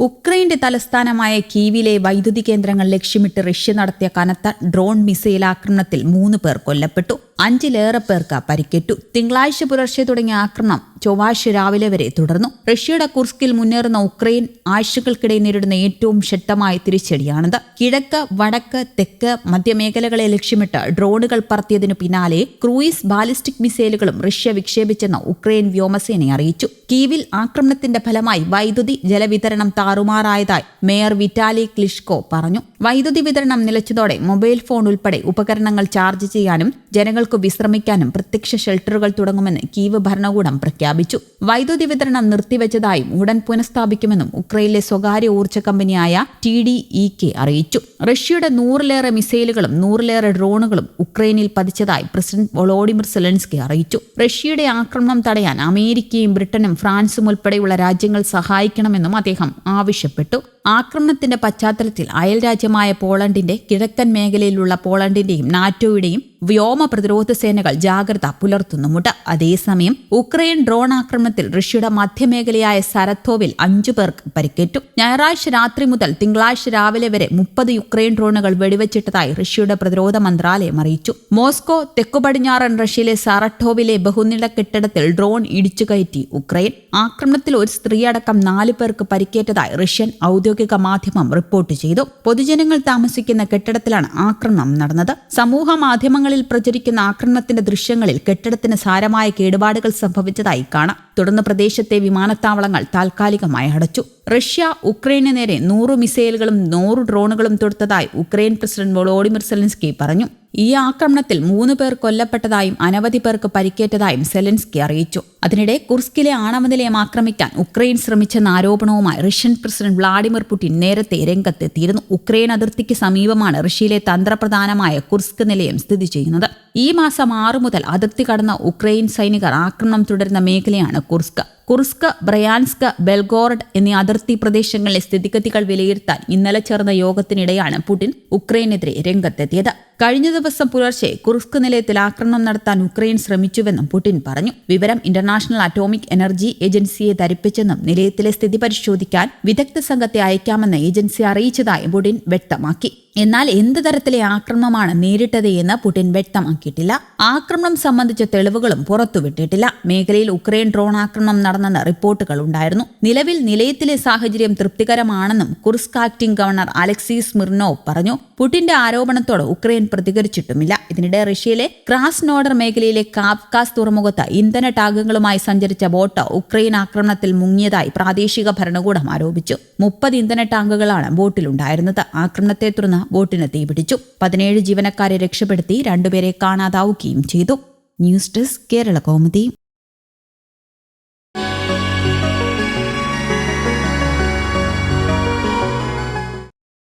ഉക്രൈന്റെ തലസ്ഥാനമായ കീവിലെ വൈദ്യുതി കേന്ദ്രങ്ങൾ ലക്ഷ്യമിട്ട് റഷ്യ നടത്തിയ കനത്ത ഡ്രോൺ മിസൈൽ ആക്രമണത്തിൽ മൂന്ന് പേർ കൊല്ലപ്പെട്ടു. അഞ്ചിലേറെ പേർക്ക് പരിക്കേറ്റു. തിങ്കളാഴ്ച പുലർച്ചെ തുടങ്ങിയ ആക്രമണം ചൊവ്വാഴ്ച രാവിലെ വരെ തുടർന്നു. റഷ്യയുടെ കുർസ്കിൽ മുന്നേറുന്ന ഉക്രൈൻ ആഴ്ചകൾക്കിടെ നേരിടുന്ന ഏറ്റവും ശക്തമായ തിരിച്ചടിയാണിത്. കിഴക്ക് വടക്ക് തെക്ക് മധ്യമേഖലകളെ ലക്ഷ്യമിട്ട് ഡ്രോണുകൾ പറത്തിയതിനു പിന്നാലെ ക്രൂയിസ് ബാലിസ്റ്റിക് മിസൈലുകളും റഷ്യ വിക്ഷേപിച്ചെന്ന് ഉക്രൈൻ വ്യോമസേന അറിയിച്ചു. കീവിൽ ആക്രമണത്തിന്റെ ഫലമായി വൈദ്യുതി ജലവിതരണം താറുമാറായതായി മേയർ വിറ്റാലി ക്ലിഷ്കോ പറഞ്ഞു. വൈദ്യുതി വിതരണം നിലച്ചതോടെ മൊബൈൽ ഫോൺ ഉൾപ്പെടെ ഉപകരണങ്ങൾ ചാർജ് ചെയ്യാനും ജനങ്ങൾക്ക് വിശ്രമിക്കാനും പ്രത്യക്ഷ ഷെൽട്ടറുകൾ തുടങ്ങുമെന്ന് കീവ് ഭരണകൂടം പ്രഖ്യാപിച്ചു. വൈദ്യുതി വിതരണം നിർത്തിവെച്ചതായും ഉടൻ പുനഃസ്ഥാപിക്കുമെന്നും ഉക്രൈനിലെ സ്വകാര്യ ഊർജ കമ്പനിയായ ടി ഡി ഇ കെ അറിയിച്ചു. റഷ്യയുടെ നൂറിലേറെ മിസൈലുകളും നൂറിലേറെ ഡ്രോണുകളും ഉക്രൈനിൽ പതിച്ചതായി പ്രസിഡന്റ് വൊളോഡിമിർ സെലൻസ്കി അറിയിച്ചു. റഷ്യയുടെ ആക്രമണം തടയാൻ അമേരിക്കയും ബ്രിട്ടനും ഫ്രാൻസും ഉൾപ്പെടെയുള്ള രാജ്യങ്ങൾ സഹായിക്കണമെന്നും അദ്ദേഹം ആവശ്യപ്പെട്ടു. ആക്രമണത്തിന്റെ പശ്ചാത്തലത്തിൽ അയൽരാജ്യമായ പോളണ്ടിന്റെ കിഴക്കൻ മേഖലയിലുള്ള പോളണ്ടിന്റെയും നാറ്റോയുടെയും വ്യോമ പ്രതിരോധ സേനകൾ ജാഗ്രത പുലർത്തുന്നുമുണ്ട്. അതേസമയം ഉക്രൈൻ ഡ്രോൺ ആക്രമണത്തിൽ റഷ്യയുടെ മധ്യമേഖലയായ സരത്തോവിൽ അഞ്ചു പേർക്ക് പരിക്കേറ്റു. ഞായറാഴ്ച രാത്രി മുതൽ തിങ്കളാഴ്ച രാവിലെ വരെ മുപ്പത് യുക്രൈൻ ഡ്രോണുകൾ വെടിവെച്ചിട്ടതായി റഷ്യയുടെ പ്രതിരോധ മന്ത്രാലയം അറിയിച്ചു. മോസ്കോ തെക്കു പടിഞ്ഞാറൻ റഷ്യയിലെ സറട്ടോവിലെ ബഹുനില കെട്ടിടത്തിൽ ഡ്രോൺ ഇടിച്ചുകയറ്റി ഉക്രൈൻ. ആക്രമണത്തിൽ ഒരു സ്ത്രീയടക്കം നാല് പേർക്ക് പരിക്കേറ്റതായി റഷ്യൻ ഔദ്യോഗിക മാധ്യമം റിപ്പോർട്ട് ചെയ്തു. പൊതുജനങ്ങൾ താമസിക്കുന്ന കെട്ടിടത്തിലാണ് ആക്രമണം നടന്നത്. സമൂഹ മാധ്യമങ്ങളിൽ പ്രചരിക്കുന്ന ആക്രമണത്തിന്റെ ദൃശ്യങ്ങളിൽ കെട്ടിടത്തിന് സാരമായ കേടുപാടുകൾ സംഭവിച്ചതായി കാണാം. തുടർന്ന് പ്രദേശത്തെ വിമാനത്താവളങ്ങൾ താൽക്കാലികമായി അടച്ചു. റഷ്യ ഉക്രൈനു നേരെ നൂറ് മിസൈലുകളും നൂറ് ഡ്രോണുകളും തൊടുത്തതായി ഉക്രൈൻ പ്രസിഡന്റ് വോളോഡിമിർ സെലൻസ്കി പറഞ്ഞു. ഈ ആക്രമണത്തിൽ മൂന്ന് പേർ കൊല്ലപ്പെട്ടതായും അനവധി പേർക്ക് പരിക്കേറ്റതായും സെലൻസ്കി അറിയിച്ചു. അതിനിടെ കുർസ്കിലെ ആണവ നിലയം ആക്രമിക്കാൻ ഉക്രൈൻ ശ്രമിച്ചെന്ന ആരോപണവുമായി റഷ്യൻ പ്രസിഡന്റ് വ്ളാഡിമിർ പുടിൻ നേരത്തെ രംഗത്തെത്തിയിരുന്നു. ഉക്രൈൻ അതിർത്തിക്ക് സമീപമാണ് റഷ്യയിലെ തന്ത്രപ്രധാനമായ കുർസ്ക് നിലയം സ്ഥിതി ചെയ്യുന്നത്. ഈ മാസം ആറു മുതൽ അതിർത്തി കടന്ന ഉക്രൈൻ സൈനികർ ആക്രമണം തുടരുന്ന മേഖലയാണ് കുർസ്ക. കുർസ്ക ബ്രയാൻസ്ക ബെൽഗോർഡ് എന്നീ അതിർത്തി പ്രദേശങ്ങളിലെ സ്ഥിതിഗതികൾ വിലയിരുത്താൻ ഇന്നലെ ചേർന്ന യോഗത്തിനിടെയാണ് പുടിൻ ഉക്രൈനെതിരെ രംഗത്തെത്തിയത്. കഴിഞ്ഞ ദിവസം പുലർച്ചെ കുർസ്ക് നിലയത്തിൽ ആക്രമണം നടത്താൻ ഉക്രൈൻ ശ്രമിച്ചുവെന്നും പുടിൻ പറഞ്ഞു. വിവരം ഇന്റർനാഷണൽ അറ്റോമിക് എനർജി ഏജൻസിയെ ധരിപ്പിച്ചെന്നും നിലയത്തിലെ സ്ഥിതി പരിശോധിക്കാൻ വിദഗ്ധ സംഘത്തെ അയക്കാമെന്ന് ഏജൻസി അറിയിച്ചതായി പുടിൻ വ്യക്തമാക്കി. എന്നാൽ എന്ത് തരത്തിലെ ആക്രമണമാണ് നേരിട്ടത് എന്ന് പുടിൻ വ്യക്തമാക്കിയിട്ടില്ല. ആക്രമണം സംബന്ധിച്ച തെളിവുകളും പുറത്തുവിട്ടിട്ടില്ല. മേഖലയിൽ ഉക്രൈൻ ഡ്രോൺ ആക്രമണം നടന്നെന്ന് റിപ്പോർട്ടുകൾ ഉണ്ടായിരുന്നു. നിലവിൽ നിലയത്തിലെ സാഹചര്യം തൃപ്തികരമാണെന്നും Kursk acting governor Alexis Smirnov പറഞ്ഞു. പുടിന്റെ ആരോപണത്തോട് ഉക്രൈൻ പ്രതികരിച്ചിട്ടുമില്ല. ഇതിനിടെ റഷ്യയിലെ ക്രാസ് നോഡർ മേഖലയിലെ കാപ്കാസ് തുറമുഖത്ത് ഇന്ധന ടാഗുകളുമായി സഞ്ചരിച്ച ബോട്ട് ഉക്രൈൻ ആക്രമണത്തിൽ മുങ്ങിയതായി പ്രാദേശിക ഭരണകൂടം ആരോപിച്ചു. മുപ്പത് ഇന്ധന ടാങ്കുകളാണ് ബോട്ടിലുണ്ടായിരുന്നത്. ആക്രമണത്തെ തുടർന്ന് ബോട്ടിന് തീപിടിച്ചു. പതിനേഴ് ജീവനക്കാരെ രക്ഷപ്പെടുത്തി രണ്ടുപേരെ കാണാതാവുകയും ചെയ്തു. News desk Kerala കോമതി